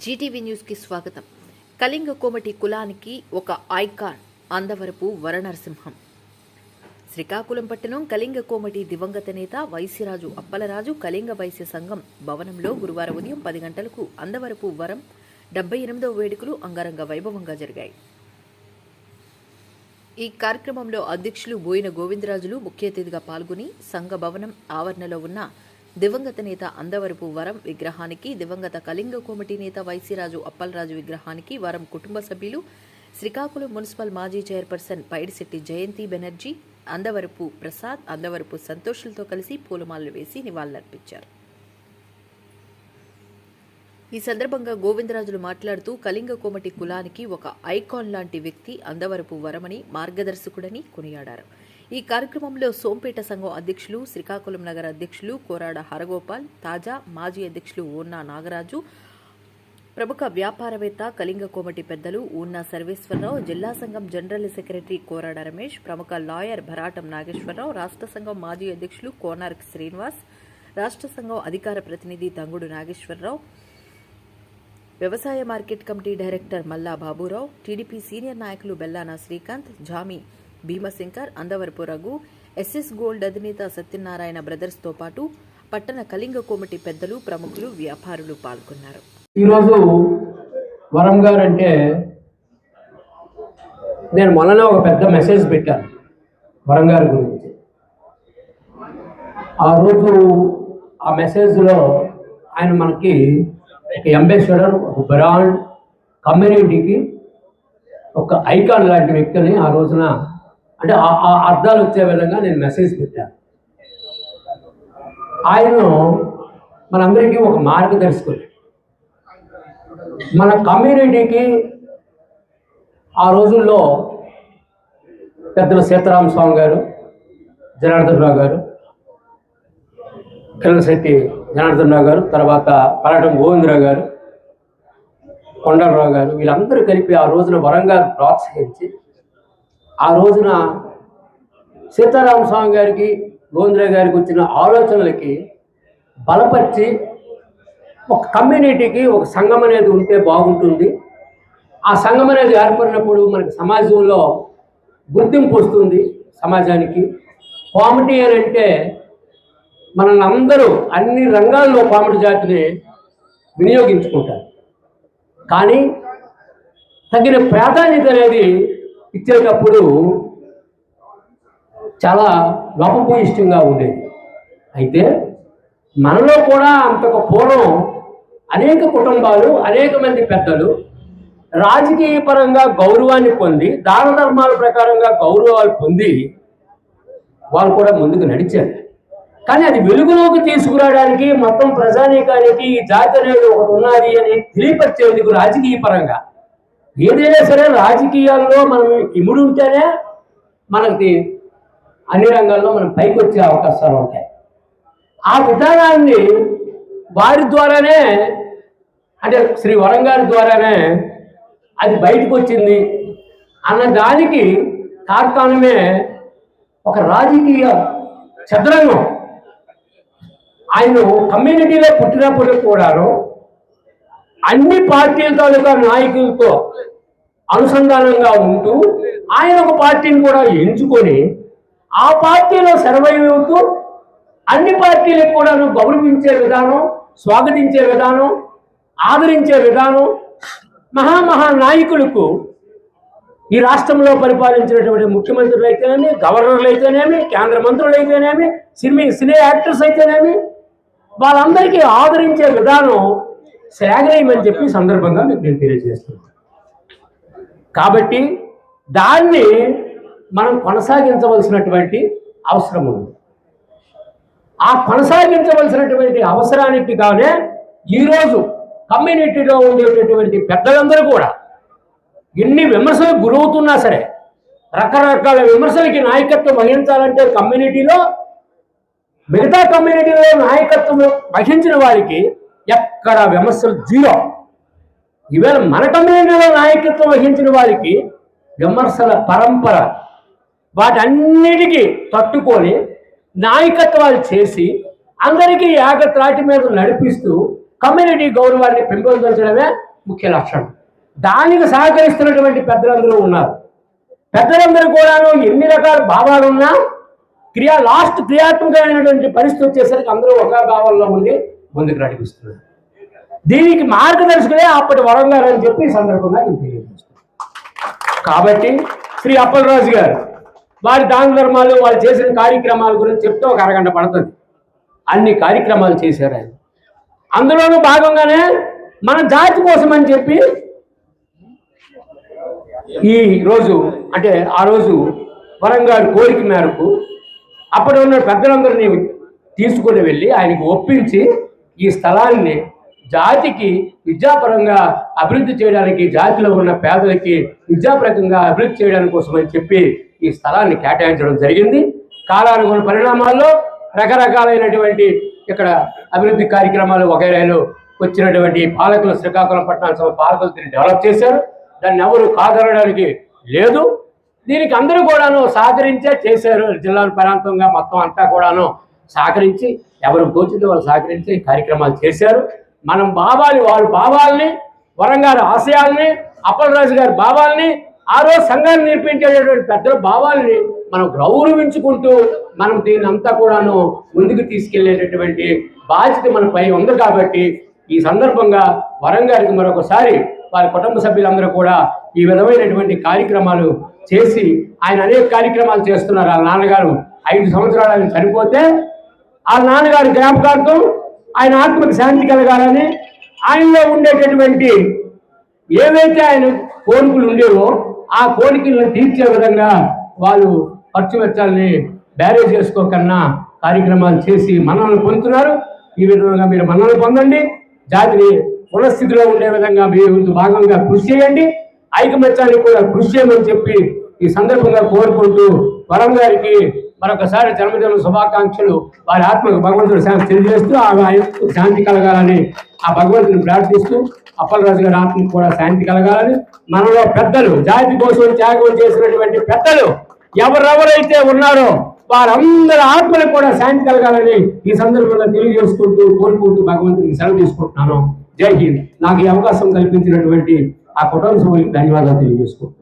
Zee TV న్యూస్కి స్వాగతం. కళింగ కోమటి కులానికి ఒక ఐకాన్ అందవరపు వరనరసింహం. శ్రీకాకుళం పట్టణం కళింగ కోమటి దివంగత నేత వైశ్యరాజు అప్పలరాజు కళింగ వైశ్య సంఘం భవనంలో గురువారం ఉదయం పది గంటలకు అందవరపు వరం డెబ్బై ఎనిమిదవ వేడుకలు అంగరంగ వైభవంగా జరిగాయి. ఈ కార్యక్రమంలో అధ్యక్షులు బోయిన గోవిందరాజులు ముఖ్య అతిథిగా పాల్గొని సంఘ భవనం ఆవరణలో ఉన్న దివంగత నేత అందవరపు వరం విగ్రహానికి దివంగత కళింగ కోమటి నేత వైసీరాజు అప్పలరాజు విగ్రహానికి వరం కుటుంబ సభ్యులు శ్రీకాకుళం మున్సిపల్ మాజీ చైర్పర్సన్ పైడిశెట్టి జయంతి బెనర్జీ అందవరపు ప్రసాద్ అందవరపు సంతోషులతో కలిసి పూలమాలలు వేసి నివాళులర్పించారు. ఈ సందర్భంగా గోవిందరాజులు మాట్లాడుతూ కళింగ కోమటి కులానికి ఒక ఐకాన్ లాంటి వ్యక్తి అందవరపు వరమని మార్గదర్శకుడని కొనియాడారు. ఈ కార్యక్రమంలో సోంపేట సంఘం అధ్యక్షులు శ్రీకాకుళం నగర అధ్యక్షులు కోరాడ హరగోపాల్ తాజా మాజీ అధ్యక్షులు ఓన్నా నాగరాజు ప్రముఖ వ్యాపారవేత్త కళింగ కోమటి పెద్దలు ఊన్నా సర్వేశ్వరరావు జిల్లా సంఘం జనరల్ సెక్రటరీ కోరాడ రమేష్ ప్రముఖ లాయర్ భరాటం నాగేశ్వరరావు రాష్ట్ర సంఘం మాజీ అధ్యక్షులు కోనార్క్ శ్రీనివాస్ రాష్ట్ర సంఘం అధికార ప్రతినిధి తంగుడు నాగేశ్వరరావు వ్యవసాయ మార్కెట్ కమిటీ డైరెక్టర్ మల్లా బాబురావు టీడీపీ సీనియర్ నాయకులు బెల్లాన శ్రీకాంత్ జామి భీమశంకర్ అందవరపు రఘు ఎస్ఎస్ గోల్డ్ అధినేత సత్యనారాయణ బ్రదర్స్తో పాటు పట్టణ కళింగ కోమటి పెద్దలు ప్రముఖులు వ్యాపారులు పాల్గొన్నారు. ఈరోజు వరం గారు అంటే నేను మొన్న ఒక పెద్ద మెసేజ్ పెట్టాను వరం గారి గురించి. ఆ రోజు ఆ మెసేజ్లో ఆయన మనకి అంబాసిడర్ ఒక బ్రాండ్ కమ్యూనిటీకి ఒక ఐకాన్ లాంటి వ్యక్తిని ఆ రోజున అంటే ఆ ఆ అర్థాలు వచ్చే విధంగా నేను మెసేజ్ పెట్టాను. ఆయన మనందరికీ ఒక మార్గదర్శకుడు. మన కమ్యూనిటీకి ఆ రోజుల్లో పెద్దలు సీతారామ స్వామి గారు జనార్దన్ రావు గారు కిరణశెట్టి జనార్దనరావు గారు తర్వాత పల్లటం గోవిందరావు గారు కొండలరావు గారు వీళ్ళందరూ కలిపి ఆ రోజున వరంగల్ ప్రోత్సహించి ఆ రోజున సీతారామ స్వామి గారికి గోవిందరావు గారికి వచ్చిన ఆలోచనలకి బలపరిచి ఒక కమ్యూనిటీకి ఒక సంఘం అనేది ఉంటే బాగుంటుంది. ఆ సంఘం అనేది ఏర్పడినప్పుడు మనకి సమాజంలో గుర్తింపు వస్తుంది సమాజానికి. కామెడీ అని అంటే మనల్ని అందరూ అన్ని రంగాల్లో పాముడి జాతిని వినియోగించుకుంటారు. కానీ తగిన ప్రాధాన్యత అనేది ఇచ్చేటప్పుడు చాలా లోపభూయిష్టంగా ఉండేది. అయితే మనలో కూడా అంతకు పూర్వం అనేక కుటుంబాలు అనేక మంది పెద్దలు రాజకీయ పరంగా గౌరవాన్ని పొంది దాన ధర్మాల ప్రకారంగా గౌరవాలు పొంది వాళ్ళు కూడా ముందుకు నడిచారు. కానీ అది వెలుగులోకి తీసుకురావడానికి మొత్తం ప్రజానీకానికి ఈ జాతి అనేది ఒకటి ఉన్నది అని తెలియపరిచేందుకు రాజకీయ పరంగా. ఏదైనా సరే రాజకీయాల్లో మనం ఇముడు ఉంటేనే మనకి అన్ని రంగాల్లో మనం పైకి వచ్చే అవకాశాలు ఉంటాయి. ఆ విధానాన్ని వారి ద్వారానే అంటే శ్రీ వరంగారి ద్వారానే అది బయటకు వచ్చింది అన్న దానికి కార్ఖానమే ఒక రాజకీయ చదరంగం. ఆయన కమ్యూనిటీలో పుట్టినప్పుడు కూడాను అన్ని పార్టీల తాలూకా నాయకులతో అనుసంధానంగా ఉంటూ ఆయన ఒక పార్టీని కూడా ఎంచుకొని ఆ పార్టీలో సర్వైవ్ అవుతూ అన్ని పార్టీలకు కూడా గౌరవించే విధానం స్వాగతించే విధానం ఆదరించే విధానం మహామహా నాయకులకు ఈ రాష్ట్రంలో పరిపాలించినటువంటి ముఖ్యమంత్రులు అయితేనేమి గవర్నర్లు అయితేనేమి కేంద్ర మంత్రులు అయితేనేమి సినిమా సినీ యాక్టర్స్ అయితేనేమి వాళ్ళందరికీ ఆదరించే విధానం శ్లాఘనీయమని చెప్పి సందర్భంగా మీకు నేను తెలియజేస్తున్నాను. కాబట్టి దాన్ని మనం కొనసాగించవలసినటువంటి అవసరం ఉంది. ఆ కొనసాగించవలసినటువంటి అవసరానికి గానే ఈరోజు కమ్యూనిటీలో ఉండేటటువంటి పెద్దలందరూ కూడా ఎన్ని విమర్శలకు గురవుతున్నా సరే రకరకాల విమర్శలకి నాయకత్వం వహించాలంటే కమ్యూనిటీలో మిగతా కమ్యూనిటీలో నాయకత్వం వహించిన వారికి ఎక్కడ విమర్శలు జీరో. ఈవేళ మన కమ్యూనిటీలో నాయకత్వం వహించిన వారికి విమర్శల పరంపర వాటన్నిటికీ తట్టుకొని నాయకత్వాలు చేసి అందరికీ ఏకత్రాటి మీద నడిపిస్తూ కమ్యూనిటీ గౌరవాన్ని పెంపొందించడమే ముఖ్య లక్షణం దానికి సహకరిస్తున్నటువంటి పెద్దలందరూ ఉన్నారు. పెద్దలందరూ కూడాను ఎన్ని రకాల భావాలు ఉన్నా క్రియా లాస్ట్ క్రియాత్మకమైనటువంటి పరిస్థితి వచ్చేసరికి అందరూ ఒక భావంలో ఉండి ముందుకు నడిపిస్తున్నారు. దీనికి మార్గదర్శకులే అప్పటి వరం గారు అని చెప్పి ఈ సందర్భంగా నేను తెలియజేస్తున్నాను. కాబట్టి శ్రీ అప్పలరాజు గారు వారి దాన ధర్మాలు వాళ్ళు చేసిన కార్యక్రమాల గురించి చెప్తే ఒక అరగంట పడుతుంది. అన్ని కార్యక్రమాలు చేశారు ఆయన. అందులోనూ భాగంగానే మన జాతి కోసం అని చెప్పి ఈ రోజు అంటే ఆ రోజు వరంగారు కోరిక మేరకు అప్పటి ఉన్న పెద్దలందరినీ తీసుకుని వెళ్ళి ఆయనకు ఒప్పించి ఈ స్థలాన్ని జాతికి విద్యాపరంగా అభివృద్ధి చేయడానికి జాతిలో ఉన్న పేదలకి విద్యాపరంగా అభివృద్ధి చేయడానికి కోసం అని చెప్పి ఈ స్థలాన్ని కేటాయించడం జరిగింది. కాలానుగుణ పరిణామాల్లో రకరకాలైనటువంటి ఇక్కడ అభివృద్ధి కార్యక్రమాలు వగైరాలు వచ్చినటువంటి పాలకులు శ్రీకాకుళం పట్టణానికి పాలకులు దీన్ని డెవలప్ చేశారు. దాన్ని ఎవరు కాదనడానికి లేదు. దీనికి అందరూ కూడాను సహకరించే చేశారు జిల్లా ప్రాంతంగా మొత్తం అంతా కూడాను సహకరించి ఎవరు తోచిందో వాళ్ళు సహకరించి కార్యక్రమాలు చేశారు. మనం బాబాలి వాళ్ళ భావాల్ని వరంగారు ఆశయాల్ని అప్పలరాజు గారి భావాల్ని ఆ రోజు సంఘాన్ని నేర్పించేటటువంటి పెద్దల భావాల్ని మనం గౌరవించుకుంటూ మనం దీన్ని అంతా కూడాను ముందుకు తీసుకెళ్ళేటటువంటి బాధ్యత మనపై ఉంది కాబట్టి ఈ సందర్భంగా వరంగారికి మరొకసారి వారి కుటుంబ సభ్యులందరూ కూడా ఈ విధమైనటువంటి కార్యక్రమాలు చేసి ఆయన అనేక కార్యక్రమాలు చేస్తున్నారు. ఆ నాన్నగారు ఐదు సంవత్సరాలు ఆయన చనిపోతే ఆ నాన్నగారి జ్ఞాపకార్థం ఆయన ఆత్మకు శాంతి కలగాలని ఆయనలో ఉండేటటువంటి ఏవైతే ఆయన కోరికలు ఉండేవో ఆ కోరికలను తీర్చే విధంగా వాళ్ళు ఖర్చు వెచ్చాలని బ్యారేజ్ చేసుకోకన్నా కార్యక్రమాలు చేసి మనల్ని పొందుతున్నారు. ఈ విధంగా మీరు మనల్ని పొందండి. జాతిని పునఃస్థితిలో ఉండే విధంగా మీ భాగంగా కృషి చేయండి. ఐకమత్యానికి కూడా కృషి చేయమని చెప్పి ఈ సందర్భంగా కోరుకుంటూ వరం గారికి మరొకసారి జన్మదిన శుభాకాంక్షలు. వారి ఆత్మకు భగవంతుడు శాంతి తెలియజేస్తూ ఆ ఆయనకు శాంతి కలగాలని ఆ భగవంతుని ప్రార్థిస్తూ అప్పలరాజు గారి ఆత్మకు కూడా శాంతి కలగాలని. మనలో పెద్దలు జాతి కోసం త్యాగం చేసినటువంటి పెద్దలు ఎవరెవరైతే ఉన్నారో వారందరి ఆత్మలకు కూడా శాంతి కలగాలని ఈ సందర్భంగా తెలియజేసుకుంటూ కోరుకుంటూ భగవంతుని సెలవు తీసుకుంటున్నాను. జై హింద్. నాకు ఈ అవకాశం కల్పించినటువంటి ఆ కుటుంబ సభ్యులకు ధన్యవాదాలు తెలియజేసుకుంటున్నాను.